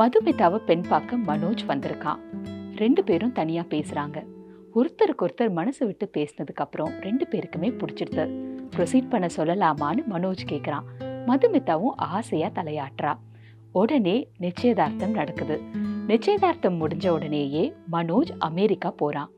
மதுமிதாவை பெண் பார்க்க மனோஜ் வந்திருக்கான். ரெண்டு பேரும் தனியா பேசுறாங்க. ஒருத்தருக்கு ஒருத்தர் மனசு விட்டு பேசினதுக்கு அப்புறம் ரெண்டு பேருக்குமே பிடிச்சிடுது. ப்ரொசீட் பண்ண சொல்லலாமான்னு மனோஜ் கேட்குறான் மதுமிதாவும் ஆசையா தலையாட்டுறா. உடனே நிச்சயதார்த்தம் நடக்குது. நிச்சயதார்த்தம் முடிஞ்ச உடனேயே மனோஜ் அமெரிக்கா போறான்.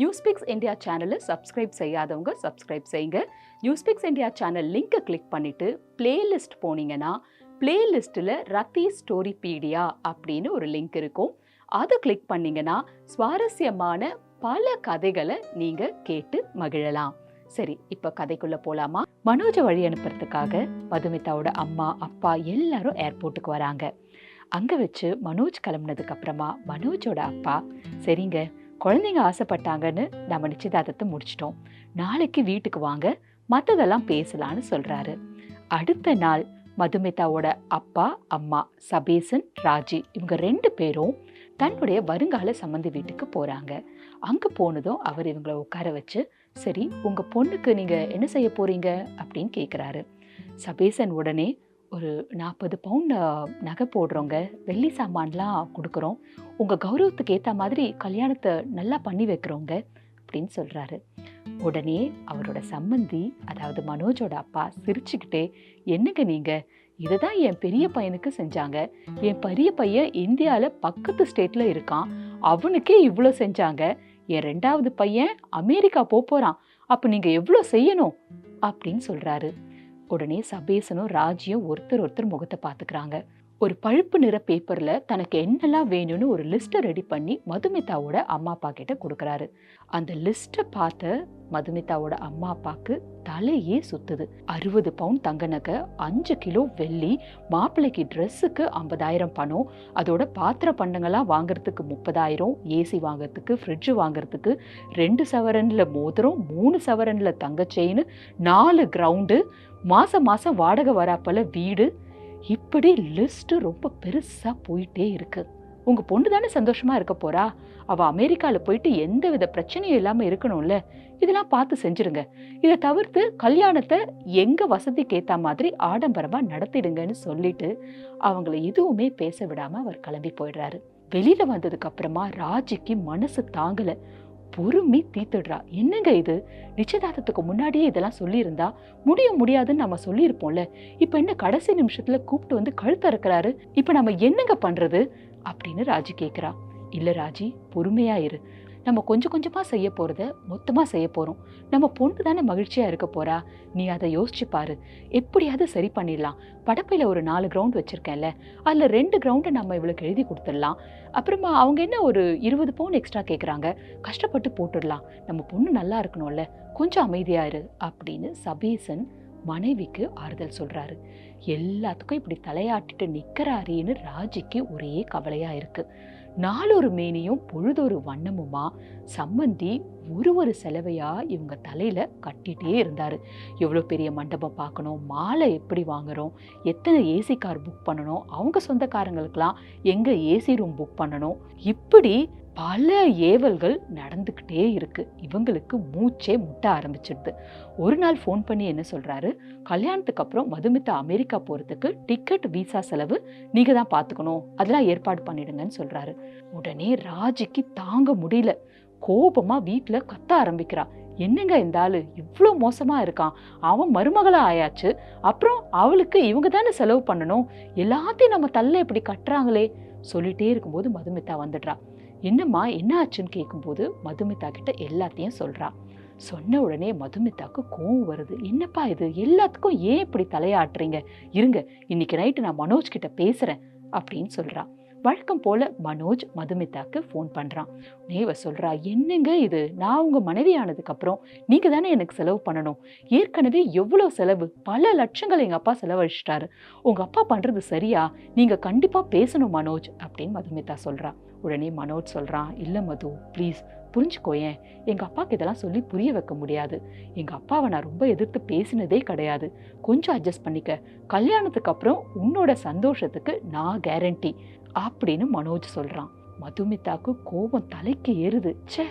நியூஸ்பிக்ஸ் இந்தியா சேனலை சப்ஸ்கிரைப் செய்யாதவங்க சப்ஸ்கிரைப் செய்யுங்க. நியூஸ்பிக்ஸ் இந்தியா சேனல் லிங்கை கிளிக் பண்ணிவிட்டு பிளேலிஸ்ட் போனீங்கன்னா பிளேலிஸ்ட்டில் ரத்தி ஸ்டோரி பீடியா அப்படின்னு ஒரு லிங்க் இருக்கும். அதை கிளிக் பண்ணிங்கன்னா சுவாரஸ்யமான பல கதைகளை நீங்கள் கேட்டு மகிழலாம். சரி இப்போ கதைக்குள்ளே போகலாமா மனோஜை வழி அனுப்புறதுக்காக மதுமிதாவோட அம்மா அப்பா எல்லாரும் ஏர்போர்ட்டுக்கு வராங்க. அங்கே வச்சு மனோஜ் கிளம்புனதுக்கு அப்புறமா மனோஜோட அப்பா சரிங்க குழந்தைங்க ஆசைப்பட்டாங்கன்னு நம்ம நிச்சயதார்த்தத்தை முடிச்சிட்டோம். நாளைக்கு வீட்டுக்கு வாங்க மற்றதெல்லாம் பேசலான்னு சொல்கிறாரு அடுத்த நாள் மதுமிதாவோட அப்பா அம்மா சபேசன் ராஜி இவங்க ரெண்டு பேரும் தன்னுடைய வருங்கால சம்மந்தி வீட்டுக்கு போகிறாங்க அங்கே போனதும் அவர் இவங்களை உட்கார வச்சு சரி உங்கள் பொண்ணுக்கு நீங்கள் என்ன செய்ய போகிறீங்க அப்படின்னு கேட்குறாரு சபேசன் உடனே ஒரு நாற்பது பவுண்ட் நகை போடுறோங்க. வெள்ளி சாமான்லாம் கொடுக்குறோம். உங்கள் கௌரவத்துக்கு ஏற்ற மாதிரி கல்யாணத்தை நல்லா பண்ணி வைக்கிறோங்க அப்படின்னு சொல்கிறாரு உடனே அவரோட சம்மந்தி அதாவது மனோஜோட அப்பா சிரிச்சுக்கிட்டே என்னங்க நீங்கள் இதை தான் என் பெரிய பையனுக்கு செஞ்சாங்க. என் பெரிய பையன் இந்தியாவில் பக்கத்து ஸ்டேட்டில் இருக்கான். அவனுக்கே இவ்வளோ செஞ்சாங்க. என் ரெண்டாவது பையன் அமெரிக்கா போகிறான் அப்போ நீங்கள் எவ்வளோ செய்யணும்? அப்படின்னு சொல்கிறாரு உடனே சபேசனும் ராஜியும் ஒருத்தர் ஒருத்தர் முகத்தை பார்த்துக்கிறாங்க. ஒரு பழுப்பு நிற பேப்பரில் தனக்கு என்னெல்லாம் வேணும்னு ஒரு லிஸ்ட்டை ரெடி பண்ணி மதுமிதாவோட அம்மா அப்பா கிட்ட கொடுக்குறாரு. அந்த லிஸ்ட்டை பார்த்த மதுமிதாவோட அம்மா அப்பாவுக்கு தலையே சுத்துது. அறுபது பவுண்ட் தங்க நகை அஞ்சு கிலோ வெள்ளி மாப்பிள்ளைக்கு ட்ரெஸ்ஸுக்கு ஐம்பதாயிரம் பணம் அதோட பாத்திர பண்டங்கள்லாம் வாங்குறதுக்கு முப்பதாயிரம் ஏசி வாங்குறதுக்கு ஃப்ரிட்ஜு வாங்குறதுக்கு ரெண்டு சவரனில் மோதிரம் மூணு சவரனில் தங்க செயின் நாலு கிரவுண்டு மாதம் மாதம் வாடகை வராப்பல வீடு இப்படி லிஸ்ட்டு ரொம்ப பெருசா போயிட்டே இருக்கு. உங்க பொண்ணு தானே சந்தோஷமா இருக்க போறா? அவள் அமெரிக்காவில் போயிட்டு எந்த வித பிரச்சனையும் இல்லாமல் இருக்கணும்ல? இதெல்லாம் பார்த்து செஞ்சுருங்க. இதை தவிர்த்து கல்யாணத்தை எங்க வசதிக்கு ஏற்ற மாதிரி ஆடம்பரமா நடத்திடுங்கன்னு சொல்லிட்டு அவங்கள எதுவுமே பேச விடாமல் அவர் கிளம்பி போயிடுறாரு. வெளியில வந்ததுக்கு அப்புறமா ராஜிக்கு மனசு தாங்கலை. பொறுமை தீத்துடுறா. என்னங்க இது? நிச்சயதார்த்தத்துக்கு முன்னாடியே இதெல்லாம் சொல்லியிருந்தா? முடிய முடியாதுன்னு நம்ம சொல்லியிருப்போம்ல. இப்போ என்ன கடைசி நிமிஷத்துல கூப்பிட்டு வந்து கழுத்து அறுக்கிறாரு? இப்போ நம்ம என்னங்க பண்றது? அப்படின்னு ராஜி கேட்குறா இல்ல ராஜி பொறுமையா இரு. நம்ம கொஞ்சம் கொஞ்சமாக செய்ய போகிறத மொத்தமாக செய்ய போகிறோம் நம்ம பொண்ணு தானே மகிழ்ச்சியாக இருக்க போகிறா நீ அதை யோசிச்சு பாரு. எப்படியாவது சரி பண்ணிடலாம். படப்பையில் ஒரு நாலு கிரவுண்ட் வச்சுருக்கேன்ல அதில் ரெண்டு கிரவுண்டை நம்ம இவளுக்கு எழுதி கொடுத்துடலாம். அப்புறமா அவங்க என்ன ஒரு இருபது பவுன் எக்ஸ்ட்ரா கேட்குறாங்க கஷ்டப்பட்டு போட்டுடலாம். நம்ம பொண்ணு நல்லா இருக்கணும்ல கொஞ்சம் அமைதியாக இரு அப்படின்னு சபீசன் மனைவிக்கு ஆறுதல் சொல்கிறாரு எல்லாத்துக்கும் இப்படி தலையாட்டிட்டு நிற்கிறாரேன்னு ராஜிக்கு ஒரே கவலையாக இருக்குது நாலொரு மேனியும் பொழுதொரு வண்ணமுமா சம்மந்தி ஒரு ஒரு செலவையாக இவங்க தலையில் கட்டிகிட்டே இருந்தார். எவ்வளோ பெரிய மண்டபம் பார்க்கணும் மாலை எப்படி வாங்குகிறோம் எத்தனை ஏசி கார் புக் பண்ணணும் அவங்க சொந்தக்காரங்களுக்கெல்லாம் எங்கே ஏசி ரூம் புக் பண்ணணும் இப்படி பல ஏவல்கள் நடந்துக்கிட்டே இருக்கு. இவங்களுக்கு மூச்சே முட்ட ஆரம்பிச்சிடுது. ஒரு நாள் ஃபோன் பண்ணி என்ன சொல்கிறாரு கல்யாணத்துக்கு அப்புறம் மதுமிதா அமெரிக்கா போறதுக்கு டிக்கெட் விசா செலவு நீங்கள் தான் பார்த்துக்கணும் அதெல்லாம் ஏற்பாடு பண்ணிடுங்கன்னு சொல்றாரு. உடனே ராஜிக்கு தாங்க முடியல. கோபமா வீட்டுல கத்த ஆரம்பிக்கிறா. என்னங்க இந்த ஆளு? இவ்வளோ மோசமா இருக்கான். அவன் மருமகளா ஆயாச்சு. அப்புறம் அவளுக்கு இவங்க தானே செலவு பண்ணணும். எல்லாத்தையும் நம்ம தள்ள இப்படி கட்டுறாங்களே. சொல்லிட்டே இருக்கும்போது மதுமிதா வந்துடுறா. என்னம்மா என்ன ஆச்சுன்னு கேட்கும்போது மதுமிதா கிட்ட எல்லாத்தையும் சொல்றா. சொன்ன உடனே மதுமிதாக்கு கோவம் வருது. என்னப்பா இது? எல்லாத்துக்கும் ஏன் இப்படி தலையாட்டுறீங்க? இருங்க இன்னைக்கு நைட்டு நான் மனோஜ் கிட்ட பேசுறேன் அப்படின்னு சொல்றா. வழக்கம் போல மனோஜ் மதுமிதாக்கு ஃபோன் பண்றான். நேவ சொல்றா என்னங்க இது? நான் உங்க மனைவி ஆனதுக்கு அப்புறம் நீங்க தானே எனக்கு செலவு பண்ணணும்? ஏற்கனவே எவ்வளவு செலவு? பல லட்சங்கள் எங்கள் அப்பா செலவழிச்சிட்டாரு. உங்க அப்பா பண்ணுறது சரியா? நீங்க கண்டிப்பாக பேசணும் மனோஜ் அப்படின்னு மதுமிதா சொல்றா. உடனே மனோஜ் சொல்கிறான் இல்லை மது ப்ளீஸ் புரிஞ்சுக்கோயேன் எங்கள் அப்பாவுக்கு இதெல்லாம் சொல்லி புரிய வைக்க முடியாது. எங்கள் அப்பாவை நான் ரொம்ப எதிர்த்து பேசினதே கிடையாது. கொஞ்சம் அட்ஜஸ்ட் பண்ணிக்க. கல்யாணத்துக்கு அப்புறம் உன்னோட சந்தோஷத்துக்கு நான் கேரண்டி அப்படின்னு மனோஜ் சொல்கிறான் மதுமிதாக்கு கோபம் தலைக்கு ஏறுது. ச்சே!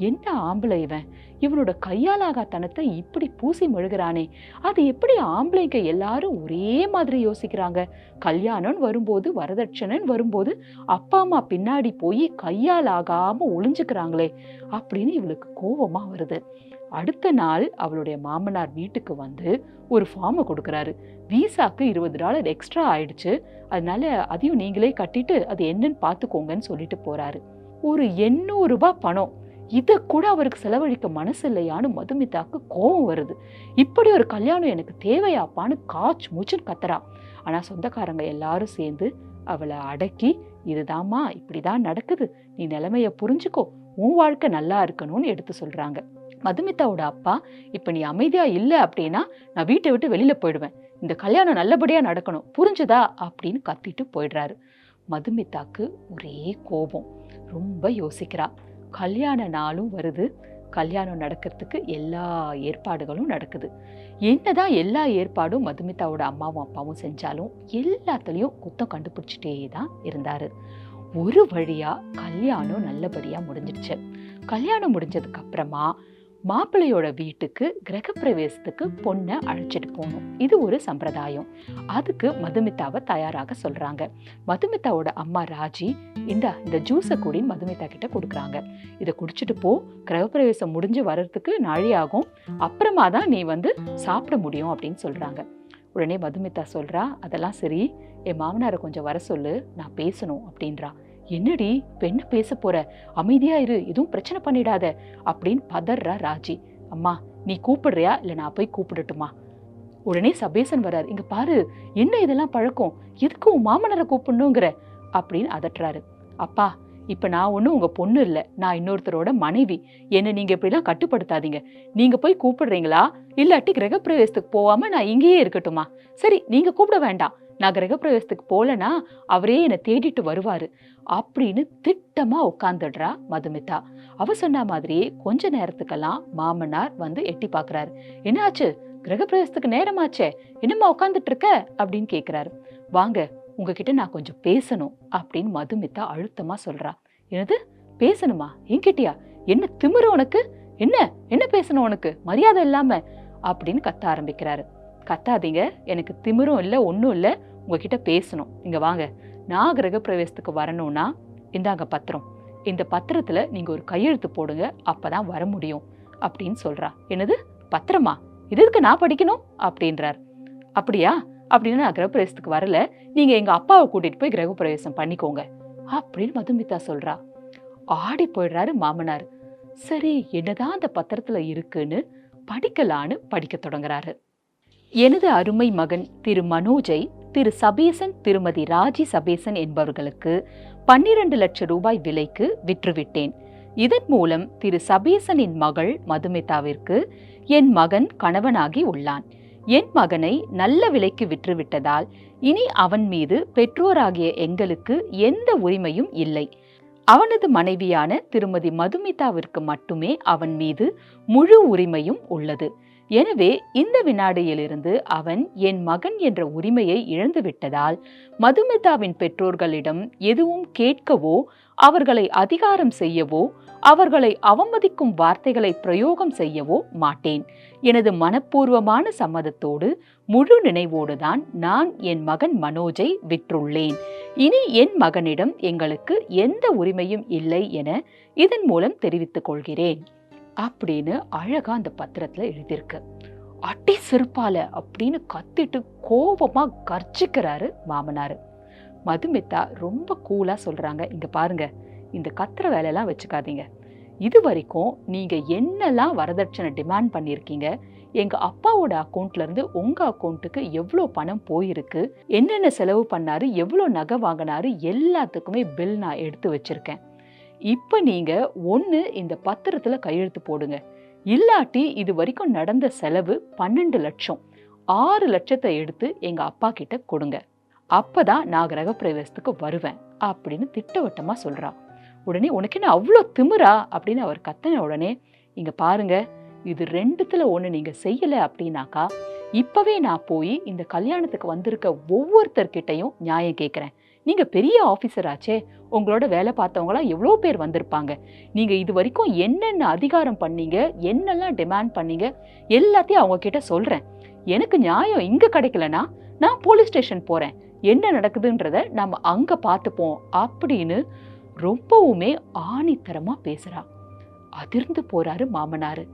என்ன ஆம்பளை இவன்? இவனோட கையாலாகாத்தனத்தை இப்படி பூசி மெழுகிறானே. அது எப்படி ஆம்பளைங்க எல்லாரும் ஒரே மாதிரி யோசிக்கிறாங்க? கல்யாணம்னு வரும்போது வரதட்சணன் வரும்போது அப்பா அம்மா பின்னாடி போய் கையால் ஆகாம ஒளிஞ்சுக்கிறாங்களே அப்படின்னு இவளுக்கு கோபமா வருது. அடுத்த நாள் அவளுடைய மாமனார் வீட்டுக்கு வந்து ஒரு ஃபார்மை கொடுக்குறாரு. விசாக்கு இருபது டாலர் எக்ஸ்ட்ரா ஆயிடுச்சு. அதனால அதையும் நீங்களே கட்டிட்டு அது என்னன்னு பார்த்துக்கோங்கன்னு சொல்லிட்டு போறாரு. ஒரு எண்ணூறு ரூபாய் பணம். இதை கூட அவருக்கு செலவழிக்க மனசு இல்லையான்னு மதுமிதாக்கு கோபம் வருது. இப்படி ஒரு கல்யாணம் எனக்கு தேவையாப்பான்னு காச் மூச்சுன்னு கத்துறா. ஆனால் சொந்தக்காரங்க எல்லாரும் சேர்ந்து அவளை அடக்கி இதுதாம்மா இப்படிதான் நடக்குது. நீ நிலைமையை புரிஞ்சுக்கோ. உன் வாழ்க்கை நல்லா இருக்கணும்னு எடுத்து சொல்றாங்க. மதுமிதாவோட அப்பா இப்போ நீ அமைதியா இல்லை அப்படின்னா நான் வீட்டை விட்டு வெளியில போயிடுவேன். இந்த கல்யாணம் நல்லபடியா நடக்கணும். புரிஞ்சுதா? அப்படின்னு கத்திட்டு போயிடுறாரு. மதுமிதாக்கு ஒரே கோபம். ரொம்ப யோசிக்கிறா. கல்யாண நாளும் வருது. கல்யாணம் நடக்கிறதுக்கு எல்லா ஏற்பாடுகளும் நடக்குது. என்னதான் எல்லா ஏற்பாடும் மதுமிதாவோட அம்மாவும் அப்பாவும் செஞ்சாலும் எல்லாத்துலேயும் குத்தம் கண்டுபிடிச்சிட்டே தான் இருந்தார். ஒரு வழியாக கல்யாணம் நல்லபடியாக முடிஞ்சிடுச்சு கல்யாணம் முடிஞ்சதுக்கு அப்புறமா மாப்பிள்ளையோட வீட்டுக்கு கிரகப்பிரவேசத்துக்கு பொண்ணை அழைச்சிட்டு போகணும். இது ஒரு சம்பிரதாயம். அதுக்கு மதுமிதாவை தயாராக சொல்றாங்க. மதுமிதாவோட அம்மா ராஜி இந்த இந்த ஜூஸை கூடி மதுமிதா கிட்ட கொடுக்குறாங்க. இதை குடிச்சிட்டு போ. கிரகப்பிரவேசம் முடிஞ்சு வர்றதுக்கு நாழி ஆகும். அப்புறமா தான் நீ வந்து சாப்பிட முடியும் அப்படின்னு சொல்றாங்க. உடனே மதுமிதா சொல்றா அதெல்லாம் சரி. என் மாமனாரை கொஞ்சம் வர சொல்லு. நான் பேசணும். அப்படின்றா. என்னடி இப்ப பேச போற? அமைதியா இரு எதுவும் பிரச்சனை பண்ணிடாத அப்படின்னு பதறா ராஜி. அம்மா நீ கூப்பிடுறியா? இல்ல நான் போய் கூப்பிடட்டுமா? உடனே சபேசன் வரார் இங்க பாரு என்ன இதெல்லாம் பழக்கம்? எதுக்கு உன் மாமனரை கூப்பிடணுங்கிற? அப்படின்னு அதட்டுறாரு. அப்பா இப்ப நான் ஒண்ணும் உங்க பொண்ணு இல்ல. நான் இன்னொருத்தரோட மனைவி. என்ன நீங்க இப்படிலாம் கட்டுப்படுத்தாதீங்க. நீங்க போய் கூப்பிடுறீங்களா? இல்லாட்டி கிரகப்பிரவேசத்துக்கு போகாம நான் இங்கேயே இருக்கட்டுமா? சரி நீங்க கூப்பிட வேண்டாம். நான் கிரகப்பிரவேசத்துக்கு போலனா அவரே என்னை தேடிட்டு வருவாரு அப்படின்னு திட்டமா உட்காந்துடுறா மதுமிதா. அவ சொன்ன மாதிரியே கொஞ்ச நேரத்துக்கெல்லாம் மாமனார் வந்து எட்டி பாக்குறாரு. என்னாச்சு? கிரகப்பிரவேசத்துக்கு நேரமாச்சே? என்னம்மா உட்காந்துட்டு இருக்க அப்படின்னு கேக்குறாரு. வாங்க உங்ககிட்ட நான் கொஞ்சம் பேசணும் அப்படின்னு மதுமிதா அழுத்தமா சொல்றா. என்னது? பேசணுமா? என்கிட்டயா? என்ன திமிரு உனக்கு? என்ன? என்ன பேசணும் உனக்கு? மரியாதை இல்லாம? அப்படின்னு கத்த ஆரம்பிக்கிறாரு. கத்தாதீங்க. எனக்கு திமிரும் இல்லை ஒன்றும் இல்லை. உங்ககிட்ட பேசணும். இங்க வாங்க. நான் கிரகப்பிரவேசத்துக்கு வரணும்னா இந்தாங்க பத்திரம். இந்த பத்திரத்துல நீங்க ஒரு கையெழுத்து போடுங்க. அப்பதான் வர முடியும். அப்படின்னு சொல்றா. என்னது? பத்திரமா? இது எதுக்கு நான் படிக்கணும்? அப்படின்றார். அப்படியா? அப்படின்னு நான் கிரகப்பிரவேசத்துக்கு வரல. நீங்க எங்க அப்பாவை கூட்டிட்டு போய் கிரகப்பிரவேசம் பண்ணிக்கோங்க. அப்படின்னு மதுமிதா சொல்றா. ஆடி போயிடுறாரு மாமனார். சரி என்னதான் அந்த பத்திரத்துல இருக்குன்னு படிக்கலான்னு படிக்க தொடங்குறாரு. எனது அருமை மகன் திரு மனோஜை திரு சபேசன் திருமதி ராஜி சபேசன் என்பவர்களுக்கு பன்னிரண்டு லட்சம் ரூபாய் விலைக்கு விற்றுவிட்டேன். இதன் மூலம் திரு சபேசனின் மகள் மதுமிதாவிற்கு என் மகன் கணவனாகி உள்ளான். என் மகனை நல்ல விலைக்கு விற்றுவிட்டதால் இனி அவன் மீது பெற்றோராகிய எங்களுக்கு எந்த உரிமையும் இல்லை. அவனது மனைவியான திருமதி மதுமிதாவிற்கு மட்டுமே அவன் மீது முழு உரிமையும் உள்ளது. எனவே இந்த வினாடியிலிருந்து அவன் என் மகன் என்ற உரிமையை இழந்துவிட்டதால் மதுமிதாவின் பெற்றோர்களிடம் எதுவும் கேட்கவோ அவர்களை அதிகாரம் செய்யவோ அவர்களை அவமதிக்கும் வார்த்தைகளை பிரயோகம் செய்யவோ மாட்டேன். எனது மனப்பூர்வமான சம்மதத்தோடு முழு நினைவோடுதான் நான் என் மகன் மனோஜை விற்றுள்ளேன். இனி என் மகனிடம் எங்களுக்கு எந்த உரிமையும் இல்லை என இதன் மூலம் தெரிவித்துக் கொள்கிறேன். அப்படின்னு அழகா அந்த பத்திரத்துல எழுதியிருக்கு. அட்டி செருப்பால அப்படின்னு கத்திட்டு கோபமா கர்ஜிக்கிறாரு மாமனாரு. மதுமிதா ரொம்ப கூலா சொல்றாங்க இங்க பாருங்க இந்த கத்துற வேலையெல்லாம் வச்சுக்காதீங்க. இது வரைக்கும் நீங்க என்னெல்லாம் வரதட்சணை டிமாண்ட் பண்ணியிருக்கீங்க எங்க அப்பாவோட அக்கௌண்ட்ல இருந்து உங்க அக்கௌண்ட்டுக்கு எவ்வளோ பணம் போயிருக்கு என்னென்ன செலவு பண்ணாரு எவ்வளோ நகை வாங்கினாரு எல்லாத்துக்குமே பில் நான் எடுத்து வச்சிருக்கேன். இப்போ நீங்கள் ஒன்று இந்த பத்திரத்தில் கையெழுத்து போடுங்க. இல்லாட்டி இது வரைக்கும் நடந்த செலவு பன்னெண்டு லட்சம். ஆறு லட்சத்தை எடுத்து எங்கள் அப்பா கிட்ட கொடுங்க. அப்போ தான் நான் கிரகப்பிரவேசத்துக்கு வருவேன் அப்படின்னு திட்டவட்டமாக சொல்கிறா உடனே உனக்கு என்ன அவ்வளோ திமிரா? அப்படின்னு அவர் கத்தன உடனே இங்கே பாருங்க இது ரெண்டுத்தில் ஒன்று நீங்கள் செய்யலை அப்படின்னாக்கா இப்போவே நான் போய் இந்த கல்யாணத்துக்கு வந்திருக்க ஒவ்வொருத்தர்கிட்டையும் நியாயம் கேட்குறேன் நீங்க பெரிய ஆஃபீஸராச்சே உங்களோட வேலை பார்த்தவங்களாம் எவ்வளோ பேர் வந்திருப்பாங்க? நீங்க இது வரைக்கும் என்னென்ன அதிகாரம் பண்ணீங்க? என்னெல்லாம் டிமாண்ட் பண்ணீங்க? எல்லாத்தையும் அவங்க கிட்ட சொல்றேன். எனக்கு நியாயம் இங்க கிடைக்கலனா நான் போலீஸ் ஸ்டேஷன் போறேன். என்ன நடக்குதுன்றத நம்ம அங்க பார்த்துப்போம் அப்படின்னு ரொம்பவுமே ஆணித்தரமா பேசுறா. அதிர்ந்து போறாரு மாமனாரு.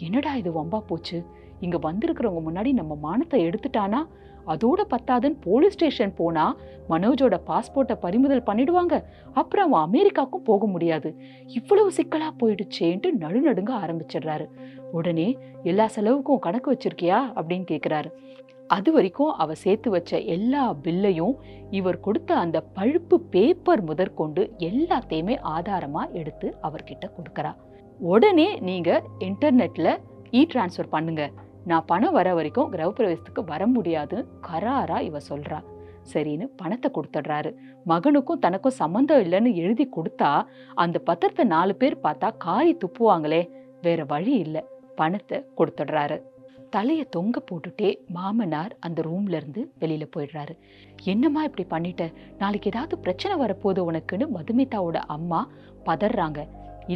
என்னடா இது வம்பா போச்சு? இங்க வந்திருக்கிறவங்க முன்னாடி நம்ம மானத்தை எடுத்துட்டானா? அதோட பத்தாதுன்னு போலீஸ் ஸ்டேஷன் போனா மனோஜோட பாஸ்போர்ட்டை பறிமுதல் பண்ணிடுவாங்க. அப்புறம் அவன் அமெரிக்காக்கும் போக முடியாது. இவ்வளவு சிக்கலா போயிடுச்சேன்ட்டு நடுநடுங்க ஆரம்பிச்சிடுறாரு. உடனே எல்லா செலவுக்கும் கணக்கு வச்சிருக்கியா? அப்படின்னு கேட்குறாரு அது வரைக்கும் அவ சேர்த்து வச்ச எல்லா பில்லையும் இவர் கொடுத்த அந்த பழுப்பு பேப்பர் முதற்கொண்டு எல்லாத்தையுமே ஆதாரமா எடுத்து அவர்கிட்ட கொடுக்கறா. உடனே நீங்க இன்டர்நெட்ல இ டிரான்ஸ்ஃபர் பண்ணுங்க. நான் பணம் வர வரைக்கும் கிரகப்பிரவேசத்துக்கு வர முடியாது கராரா இவ சொல்றா. சரின்னு பணத்தை கொடுத்துடுறாரு. மகனுக்கும் தனக்கும் சம்மந்தம் இல்லைன்னு எழுதி கொடுத்தா அந்த பத்திரத்தை நாலு பேர் பார்த்தா காரி துப்புவாங்களே வேற வழி இல்லை. பணத்தை கொடுத்துடுறாரு. தலைய தொங்க போட்டுட்டே மாமனார் அந்த ரூம்ல இருந்து வெளியில போயிடுறாரு. என்னம்மா இப்படி பண்ணிட்ட? நாளைக்கு ஏதாவது பிரச்சனை வரப்போகுது உனக்குன்னு மதுமிதாவோட அம்மா பதறாங்க.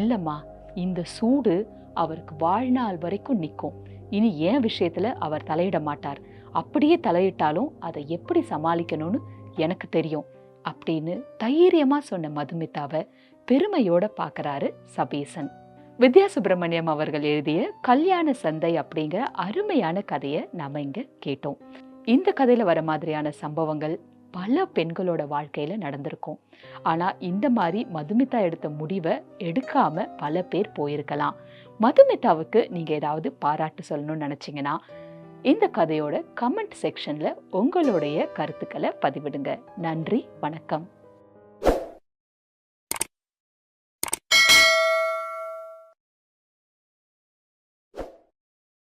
இல்லம்மா இந்த சூடு அவருக்கு வாழ்நாள் வரைக்கும் நிற்கும் இனி ஏன் விஷயத்தில் அவர் தலையிட மாட்டார்? அப்படியே தலையிட்டாலும் அதை எப்படி சமாளிக்கணும்னு எனக்கு தெரியும் அப்படின்னு தைரியமாக சொன்ன மதுமிதாவை பெருமையோட பார்க்கறாரு சபீசன். வித்யா சுப்பிரமணியம் அவர்கள் எழுதிய கல்யாண சந்தை அப்படிங்கிற அருமையான கதையை நாம இங்க கேட்டோம். இந்த கதையில வர மாதிரியான சம்பவங்கள் பல பெண்களோட வாழ்க்கையில் நடந்திருக்கும். ஆனால் இந்த மாதிரி மதுமிதா எடுத்த முடிவை எடுக்காம பல பேர் போயிருக்கலாம். மதுமிதாவுக்கு நீங்கள் ஏதாவது பாராட்டு சொல்லணும்னு நினச்சிங்கன்னா இந்த கதையோட கமெண்ட் செக்ஷனில் உங்களுடைய கருத்துக்களை பதிவிடுங்க. நன்றி வணக்கம்.